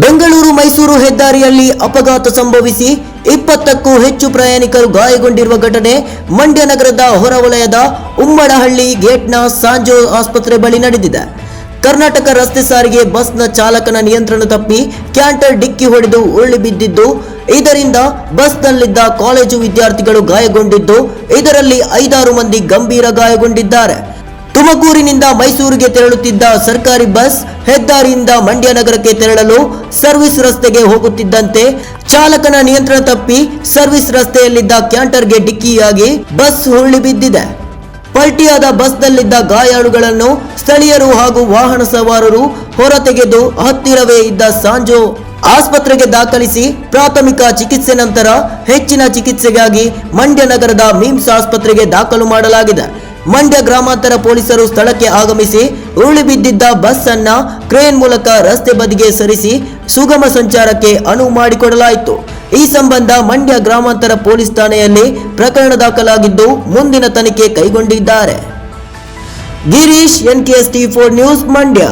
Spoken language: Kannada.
ಬೆಂಗಳೂರು ಮೈಸೂರು ಹೆದ್ದಾರಿಯಲ್ಲಿ ಅಪಘಾತ ಸಂಭವಿಸಿ ಇಪ್ಪತ್ತಕ್ಕೂ ಹೆಚ್ಚು ಪ್ರಯಾಣಿಕರು ಗಾಯಗೊಂಡಿರುವ ಘಟನೆ ಮಂಡ್ಯ ನಗರದ ಹೊರವಲಯದ ಉಮ್ಮಡಹಳ್ಳಿ ಗೇಟ್ನ ಸಾಂಜೋ ಆಸ್ಪತ್ರೆ ಬಳಿ ನಡೆದಿದೆ. ಕರ್ನಾಟಕ ರಸ್ತೆ ಸಾರಿಗೆ ಬಸ್ನ ಚಾಲಕನ ನಿಯಂತ್ರಣ ತಪ್ಪಿ ಕ್ಯಾಂಟರ್ ಡಿಕ್ಕಿ ಹೊಡೆದು ಉರುಳಿ ಬಿದ್ದಿದ್ದು, ಇದರಿಂದ ಬಸ್ನಲ್ಲಿದ್ದ ಕಾಲೇಜು ವಿದ್ಯಾರ್ಥಿಗಳು ಗಾಯಗೊಂಡಿದ್ದು, ಇದರಲ್ಲಿ ಐದಾರು ಮಂದಿ ಗಂಭೀರ ಗಾಯಗೊಂಡಿದ್ದಾರೆ. ತುಮಕೂರಿನಿಂದ ಮೈಸೂರಿಗೆ ತೆರಳುತ್ತಿದ್ದ ಸರ್ಕಾರಿ ಬಸ್ ಹೆದ್ದಾರಿಯಿಂದ ಮಂಡ್ಯ ನಗರಕ್ಕೆ ತೆರಳಲು ಸರ್ವಿಸ್ ರಸ್ತೆಗೆ ಹೋಗುತ್ತಿದ್ದಂತೆ ಚಾಲಕನ ನಿಯಂತ್ರಣ ತಪ್ಪಿ ಸರ್ವಿಸ್ ರಸ್ತೆಯಲ್ಲಿದ್ದ ಕ್ಯಾಂಟರ್ಗೆ ಡಿಕ್ಕಿಯಾಗಿ ಬಸ್ ಹುರುಳಿ ಬಿದ್ದಿದೆ. ಪಲ್ಟಿಯಾದ ಬಸ್ನಲ್ಲಿದ್ದ ಗಾಯಾಳುಗಳನ್ನು ಸ್ಥಳೀಯರು ಹಾಗೂ ವಾಹನ ಸವಾರರು ಹೊರತೆಗೆದು ಹತ್ತಿರವೇ ಇದ್ದ ಸಾಂಜೋ ಆಸ್ಪತ್ರೆಗೆ ದಾಖಲಿಸಿ ಪ್ರಾಥಮಿಕ ಚಿಕಿತ್ಸೆ ನಂತರ ಹೆಚ್ಚಿನ ಚಿಕಿತ್ಸೆಗಾಗಿ ಮಂಡ್ಯ ನಗರದ ಮಿಮ್ಸ್ ಆಸ್ಪತ್ರೆಗೆ ದಾಖಲು ಮಾಡಲಾಗಿದೆ. ಮಂಡ್ಯ ಗ್ರಾಮಾಂತರ ಪೊಲೀಸರು ಸ್ಥಳಕ್ಕೆ ಆಗಮಿಸಿ ಉರುಳಿ ಬಿದ್ದಿದ್ದ ಬಸ್ ಅನ್ನ ಕ್ರೇನ್ ಮೂಲಕ ರಸ್ತೆ ಬದಿಗೆ ಸರಿಸಿ ಸುಗಮ ಸಂಚಾರಕ್ಕೆ ಅನುವು ಮಾಡಿಕೊಡಲಾಯಿತು. ಈ ಸಂಬಂಧ ಮಂಡ್ಯ ಗ್ರಾಮಾಂತರ ಪೊಲೀಸ್ ಠಾಣೆಯಲ್ಲಿ ಪ್ರಕರಣ ದಾಖಲಾಗಿದ್ದು ಮುಂದಿನ ತನಿಖೆ ಕೈಗೊಂಡಿದ್ದಾರೆ. Girish, N K, S, T, four news, Mandya.